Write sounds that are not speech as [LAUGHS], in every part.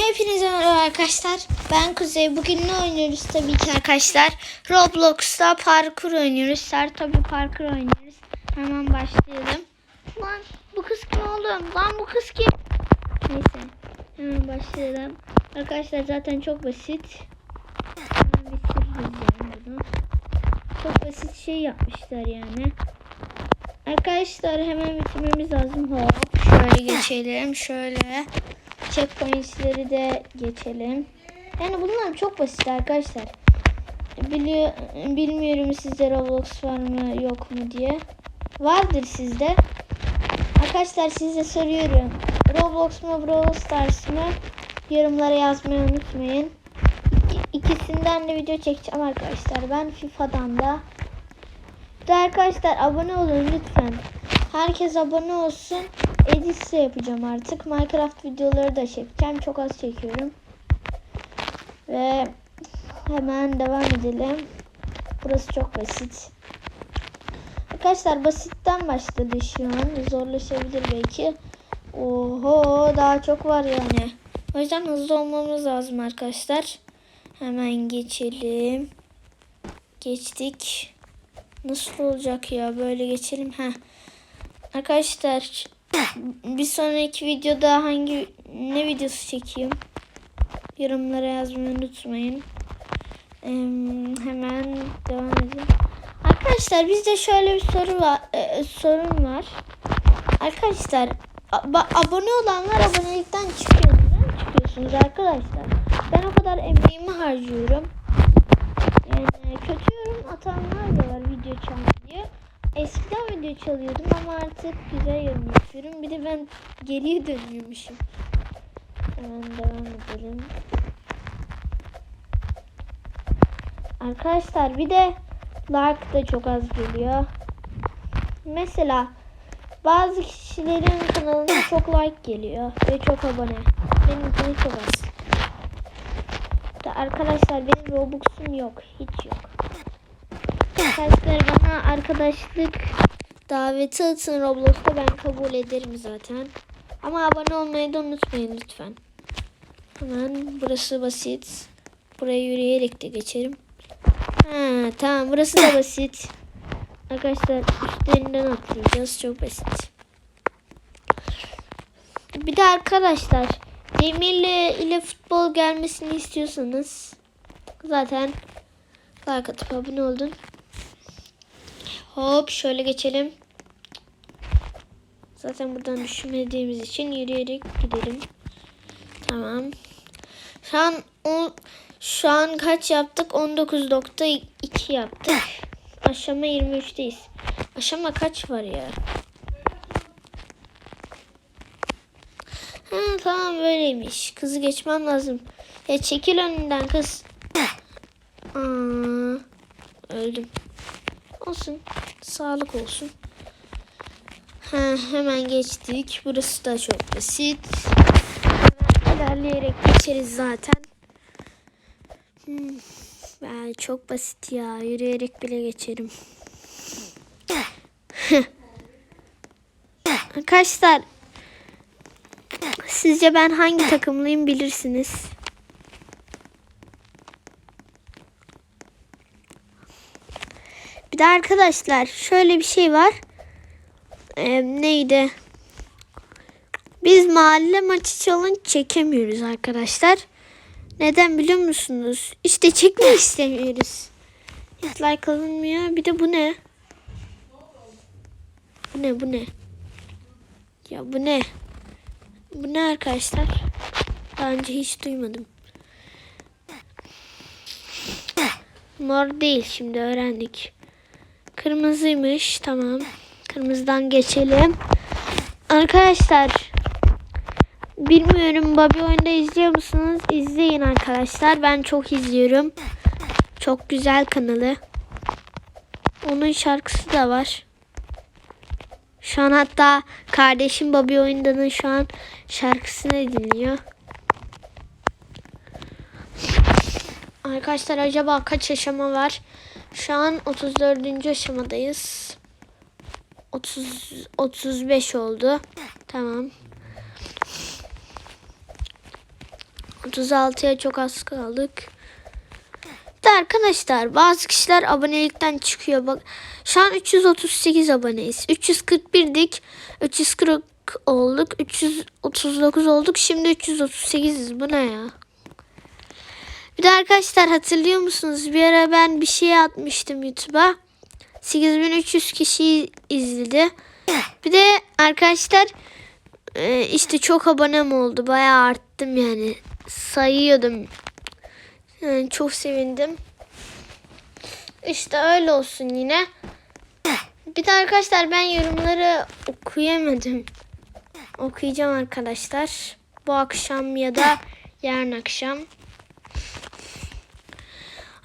Hepinize merhaba arkadaşlar. Ben Kuzey. Bugün ne oynuyoruz tabii ki arkadaşlar. Roblox'ta parkur oynuyoruz. Ser tabii parkur oynuyoruz. Hemen başlayalım. Lan bu kız kim oğlum? Lan bu kız kim? Neyse. Hemen başlayalım. Arkadaşlar zaten çok basit. Bunu. Çok basit şey yapmışlar yani. Arkadaşlar hemen bitirmemiz lazım. Hop şöyle geçelim. Şöyle. Checkpoint'leri de geçelim. Yani bunlar çok basit arkadaşlar. Biliyor, bilmiyorum sizde Roblox var mı yok mu diye. Vardır sizde. Arkadaşlar size soruyorum. Roblox mu Brawl Stars mı? Yorumlara yazmayı unutmayın. İki- İkisinden de video çekeceğim arkadaşlar. Ben FIFA'dan da. Bir de arkadaşlar abone olun lütfen. Herkes abone olsun. Edit de yapacağım artık. Minecraft videoları da çekeceğim. Çok az çekiyorum. Ve hemen devam edelim. Burası çok basit. Arkadaşlar basitten başladı şu an. Zorlaşabilir belki. Oho daha çok var yani. O yüzden hızlı olmamız lazım arkadaşlar. Hemen geçelim. Geçtik. Nasıl olacak ya? Böyle geçelim. Heh. Arkadaşlar bir sonraki videoda hangi ne videosu çekeyim? Yorumlara yazmayı unutmayın. Ee, hemen devam edelim. Arkadaşlar bizde şöyle bir soru var, e, sorun var. Arkadaşlar abone olanlar abonelikten çıkıyor. Çıkıyorsunuz arkadaşlar? Ben o kadar emeğimi harcıyorum. Yani kötü yorum atanlar da var video çalma diye. Eskiden video çalıyordum ama artık güzel yorum yapıyorum. Bir de ben geriye dönüyormuşum. Hemen devam edelim. Arkadaşlar bir de like da çok az geliyor. Mesela bazı kişilerin kanalına çok like geliyor ve çok abone. Benimkine çok az. Da arkadaşlar benim Robux'um yok. Hiç yok. Arkadaşlar bana arkadaşlık daveti atın Roblox'ta ben kabul ederim zaten. Ama abone olmayı da unutmayın lütfen. Hemen burası basit. Buraya yürüyerek de geçerim. Ha, tamam burası da basit. Arkadaşlar üstlerinden atlayacağız. Çok basit. Bir de arkadaşlar Demir'le ile futbol gelmesini istiyorsanız zaten like atıp abone oldun. Hop şöyle geçelim. Zaten buradan düşünmediğimiz için yürüyerek gidelim. Tamam. Şu an o şu an kaç yaptık? 19.2 yaptık. Aşama 23'teyiz. Aşama kaç var ya? Ha, tamam böyleymiş. Kızı geçmem lazım. Ya çekil önünden kız. Aa, öldüm. Olsun. Sağlık olsun. Ha, hemen geçtik. Burası da çok basit. Hemen ilerleyerek geçeriz zaten. Hmm, ben çok basit ya. Yürüyerek bile geçerim. Arkadaşlar sizce ben hangi takımlıyım bilirsiniz. Bir de arkadaşlar şöyle bir şey var. Ee, neydi? Biz mahalle maçı challenge çekemiyoruz arkadaşlar. Neden biliyor musunuz? İşte çekmek [LAUGHS] istemiyoruz. Like alınmıyor. Bir de bu ne? Bu ne bu ne? Ya bu ne? Bu ne arkadaşlar? Daha önce hiç duymadım. Mor değil şimdi öğrendik. Kırmızıymış tamam. Kırmızıdan geçelim. Arkadaşlar bilmiyorum Bobby oyunda izliyor musunuz? İzleyin arkadaşlar. Ben çok izliyorum. Çok güzel kanalı. Onun şarkısı da var. Şu an hatta kardeşim Bobby oyundanın şu an şarkısını dinliyor. Arkadaşlar acaba kaç aşama var? Şu an 34. aşamadayız. 30 35 oldu. Tamam. 36'ya çok az kaldık. De arkadaşlar bazı kişiler abonelikten çıkıyor. Bak şu an 338 aboneyiz. 341'dik. 340 olduk. 339 olduk. Şimdi 338'iz. Bu ne ya? Bir de arkadaşlar hatırlıyor musunuz? Bir ara ben bir şey atmıştım YouTube'a. 8300 kişi izledi. Bir de arkadaşlar e, işte çok abonem oldu. Bayağı arttım yani. Sayıyordum. Yani çok sevindim. İşte öyle olsun yine. Bir de arkadaşlar ben yorumları okuyamadım. Okuyacağım arkadaşlar. Bu akşam ya da yarın akşam.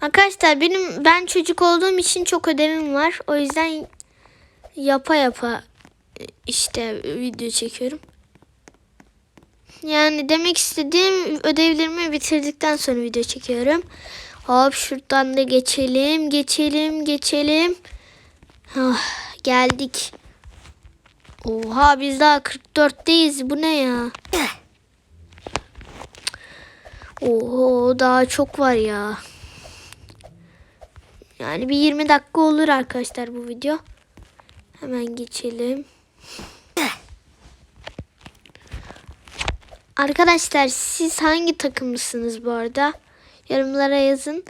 Arkadaşlar benim ben çocuk olduğum için çok ödevim var. O yüzden yapa yapa işte video çekiyorum. Yani demek istediğim ödevlerimi bitirdikten sonra video çekiyorum. Hop şuradan da geçelim, geçelim, geçelim. Ah, geldik. Oha biz daha 44'teyiz. Bu ne ya? Oho daha çok var ya. Yani bir 20 dakika olur arkadaşlar bu video. Hemen geçelim. Arkadaşlar siz hangi takımlısınız bu arada? Yorumlara yazın.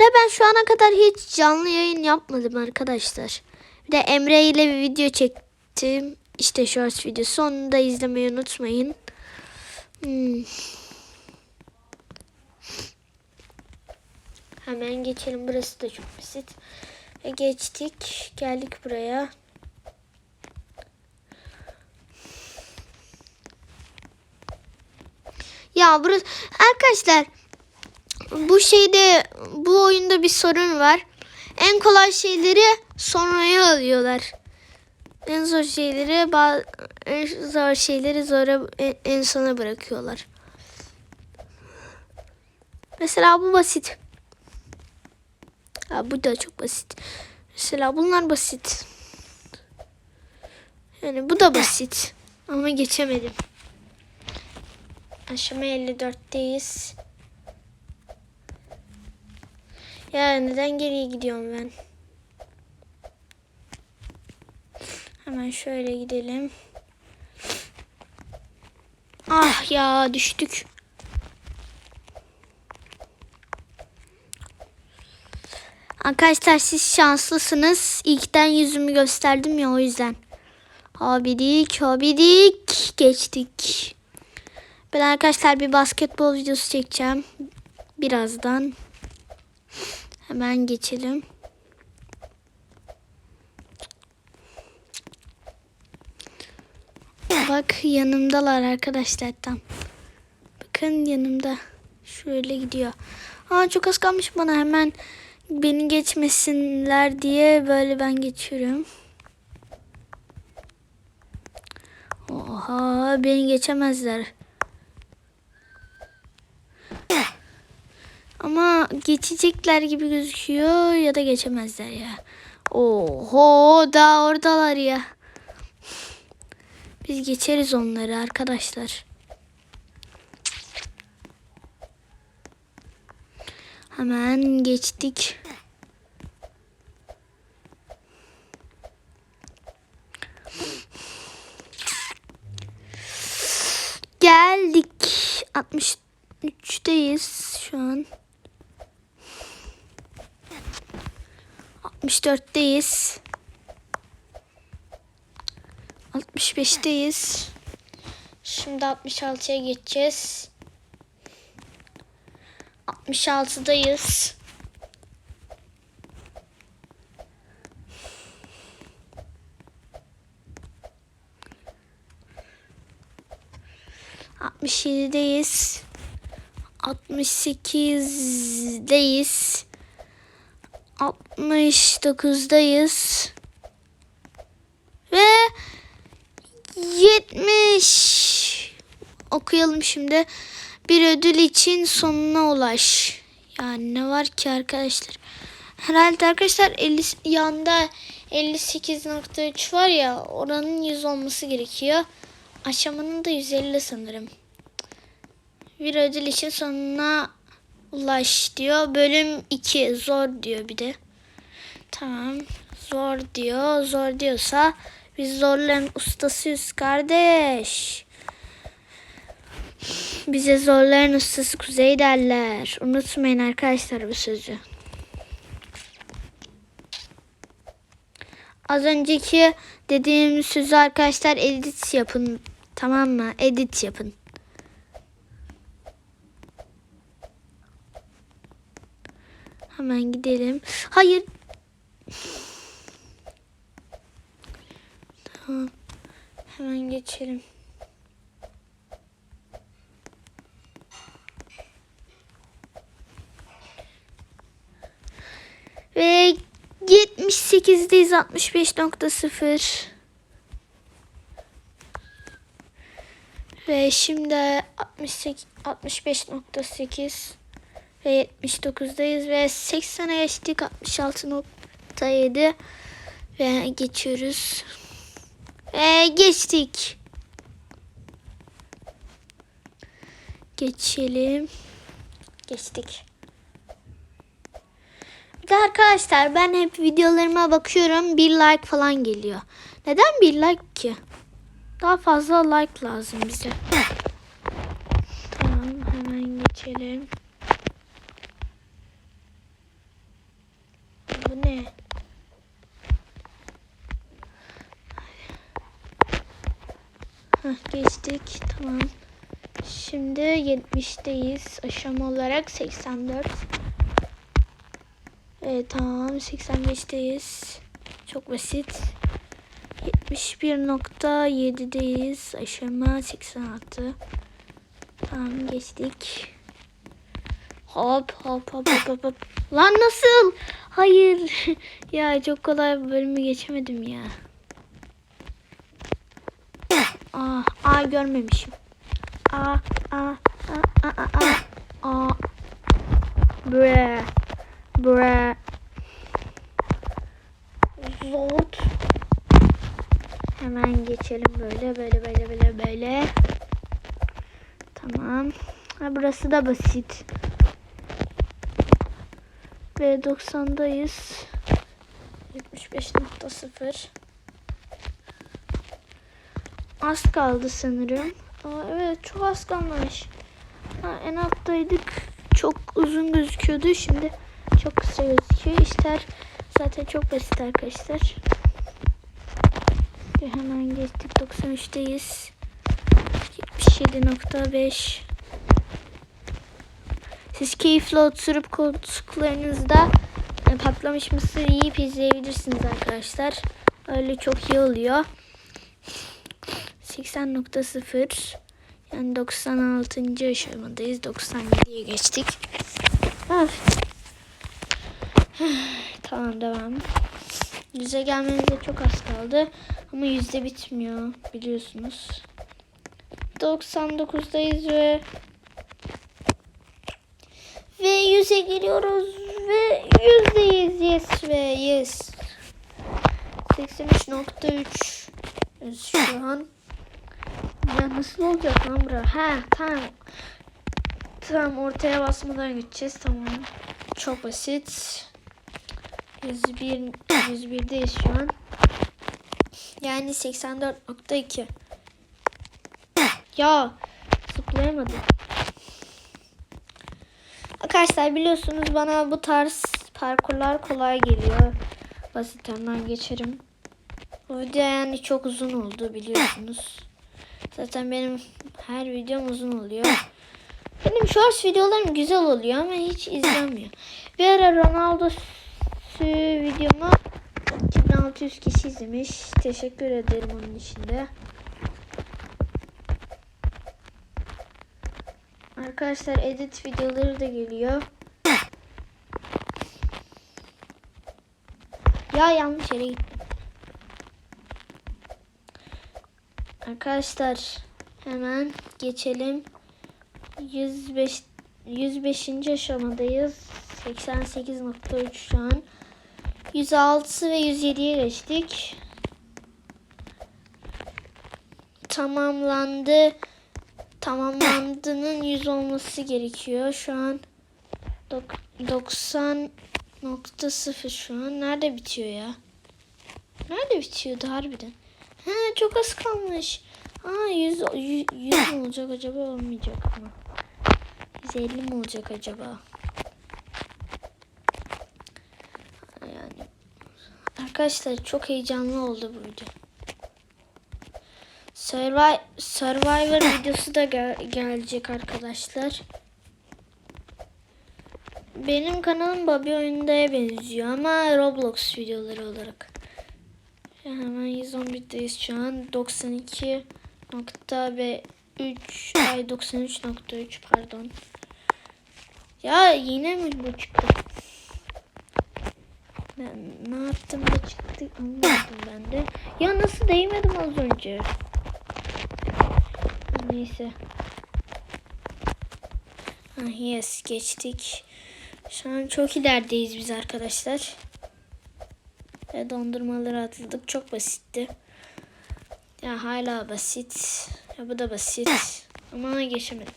Ve ben şu ana kadar hiç canlı yayın yapmadım arkadaşlar. Bir de Emre ile bir video çektim. İşte shorts videosu. Onu da izlemeyi unutmayın. Hmm. Hemen geçelim. Burası da çok basit. Ve geçtik. Geldik buraya. Ya burası arkadaşlar bu şeyde bu oyunda bir sorun var. En kolay şeyleri sonraya alıyorlar. En zor şeyleri en zor şeyleri zora en, en sona bırakıyorlar. Mesela bu basit. Ha, bu da çok basit. Mesela bunlar basit. Yani bu da basit. Ama geçemedim. Aşama 54'teyiz. Ya neden geriye gidiyorum ben? Hemen şöyle gidelim. Ah ya düştük. Arkadaşlar siz şanslısınız. İlkten yüzümü gösterdim ya o yüzden. Hobidik hobidik geçtik. Ben arkadaşlar bir basketbol videosu çekeceğim. Birazdan. Hemen geçelim. Bak yanımdalar arkadaşlar tam. Bakın yanımda. Şöyle gidiyor. Aa çok az kalmış bana hemen beni geçmesinler diye böyle ben geçiyorum. Oha beni geçemezler. Ama geçecekler gibi gözüküyor ya da geçemezler ya. Oho daha oradalar ya. Biz geçeriz onları arkadaşlar. Hemen geçtik. Geldik. 63'teyiz şu an. 64'teyiz. 65'teyiz. Şimdi 66'ya geçeceğiz. 66'dayız. Altmış yedideyiz. Altmış sekizdeyiz. 69'dayız. Ve 70 okuyalım şimdi. Bir ödül için sonuna ulaş. Yani ne var ki arkadaşlar? Herhalde arkadaşlar 50 yanda 58.3 var ya oranın 100 olması gerekiyor. Aşamanın da 150 sanırım. Bir ödül için sonuna ulaş diyor. Bölüm 2 zor diyor bir de. Tamam. Zor diyor. Zor diyorsa biz zorların ustasıyız kardeş. Bize zorların ustası Kuzey derler. Unutmayın arkadaşlar bu sözü. Az önceki dediğim sözü arkadaşlar edit yapın. Tamam mı? Edit yapın. Hemen gidelim. Hayır. Tamam. Hemen geçelim. Ve 78'deyiz 65.0. Ve şimdi 68 65.8 ve 79'dayız ve 80'e geçtik 66.7 ve geçiyoruz. Ve geçtik. Geçelim. Geçtik. Bir de arkadaşlar ben hep videolarıma bakıyorum bir like falan geliyor. Neden bir like ki? Daha fazla like lazım bize. Tamam hemen geçelim. Bu ne? Heh, geçtik tamam. Şimdi 70'teyiz. Aşama olarak 84. Evet tamam 85'teyiz. Çok basit. 71.7'deyiz. Aşama 86. Tamam geçtik. Hop hop hop hop hop. Lan nasıl? Hayır. [LAUGHS] ya çok kolay bölümü geçemedim ya. Aa, aa görmemişim. Aa, aa, aa, aa, aa, aa. Bre. Bre. Zot. Hemen geçelim böyle böyle böyle böyle böyle. Tamam. Ha, burası da basit. Ve 90'dayız. 75.0 Az kaldı sanırım. Aa, evet çok az kalmış. Ha, en alttaydık. Çok uzun gözüküyordu. Şimdi çok kısa gözüküyor. İşler zaten çok basit arkadaşlar. Ve hemen geçtik 93'teyiz. 77.5 Siz keyifli oturup koltuklarınızda e, patlamış mısır yiyip izleyebilirsiniz arkadaşlar. Öyle çok iyi oluyor. 80.0 yani 96. aşamadayız. 97'ye geçtik. Tamam devam. Yüze gelmenize çok az kaldı. Ama yüzde bitmiyor biliyorsunuz. 99'dayız ve ve yüze geliyoruz ve yüzdeyiz yes ve yes. 83.3 şu an. Nasıl olacak lan bura? Ha tamam. Tamam ortaya basmadan gideceğiz tamam. Çok basit. 101 101'deyiz şu an. Yani 84.2. Ya zıplayamadım. Arkadaşlar biliyorsunuz bana bu tarz parkurlar kolay geliyor. Basit hemen geçerim. O video yani çok uzun oldu biliyorsunuz. Zaten benim her videom uzun oluyor. [COUGHS] Benim shorts videolarım güzel oluyor ama hiç izlenmiyor. [COUGHS] Bir ara Ronaldo videomu 2600 kişi izlemiş. Teşekkür ederim onun için de. Arkadaşlar edit videoları da geliyor. [COUGHS] Ya yanlış yere gittim. Arkadaşlar hemen geçelim. 105 105. aşamadayız. 88.3 şu an. 106 ve 107'ye geçtik. Tamamlandı. tamamlandığının 100 olması gerekiyor. Şu an dok- 90.0 şu an. Nerede bitiyor ya? Nerede bitiyordu harbiden? Ha çok az kalmış. Aa 100, 100, 100 mi olacak acaba olmayacak mı? 150 mi olacak acaba? Yani arkadaşlar çok heyecanlı oldu bu video. Survivor, Survivor [COUGHS] videosu da gel- gelecek arkadaşlar. Benim kanalım Bobby oyundaya benziyor ama Roblox videoları olarak. Hemen 111'deyiz şu an. 92 nokta ve 3 ay 93.3 pardon. Ya yine mi bu çıktı? Ben ne yaptım da çıktı anlamadım ben de. Ya nasıl değmedim az önce? Neyse. Ah yes geçtik. Şu an çok ilerideyiz biz arkadaşlar. Ve dondurmaları atladık. Çok basitti. Ya hala basit. Ya bu da basit. [COUGHS] Ama geçemedim.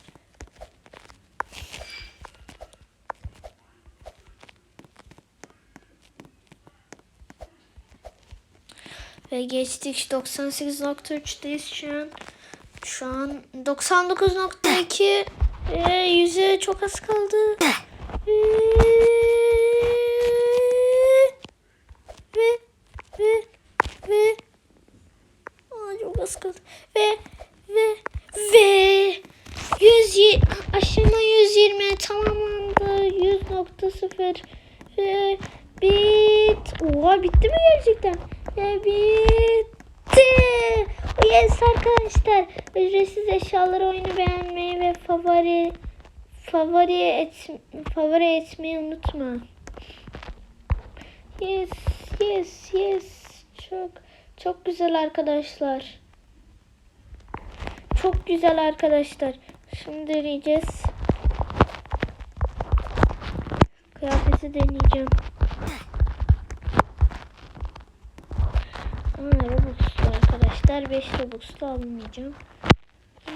Ve geçtik 98.3'teyiz şu an. Şu an 99.2 ee, [COUGHS] yüze çok az kaldı. [COUGHS] Ee, ve ve ve Aa, çok az kaldı. Ve ve ve 100 aşama 120 tamamlandı. 100.0 ve bit. Oha bitti mi gerçekten? Ve bitti. Yes arkadaşlar. Ücretsiz eşyalar oyunu beğenmeyi ve favori favori et favori etmeyi unutma. Yes, yes, yes. Çok çok güzel arkadaşlar. Çok güzel arkadaşlar. Şimdi deneyeceğiz. Kıyafeti deneyeceğim. Aa, Robux'lu arkadaşlar. 5 Robux'lu almayacağım.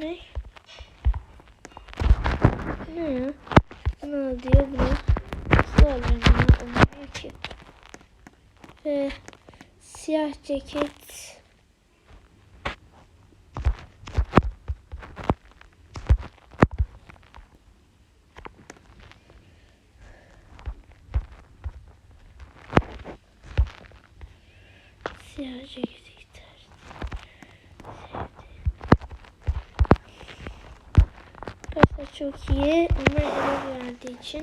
Ne? Ne ya? Ne diyor bu? Nasıl alacağım? Olmuyor ki. Ve siyah ceket. Siyah ceketi gider. Arkadaşlar çok iyi ama eve verdiği için.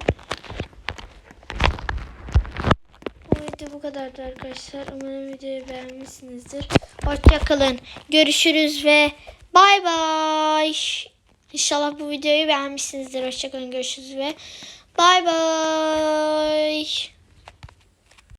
Bu video bu kadardı arkadaşlar. Umarım videoyu beğenmişsinizdir. Hoşçakalın. Görüşürüz ve bay bay. İnşallah bu videoyu beğenmişsinizdir. Hoşçakalın. Görüşürüz ve bay bay.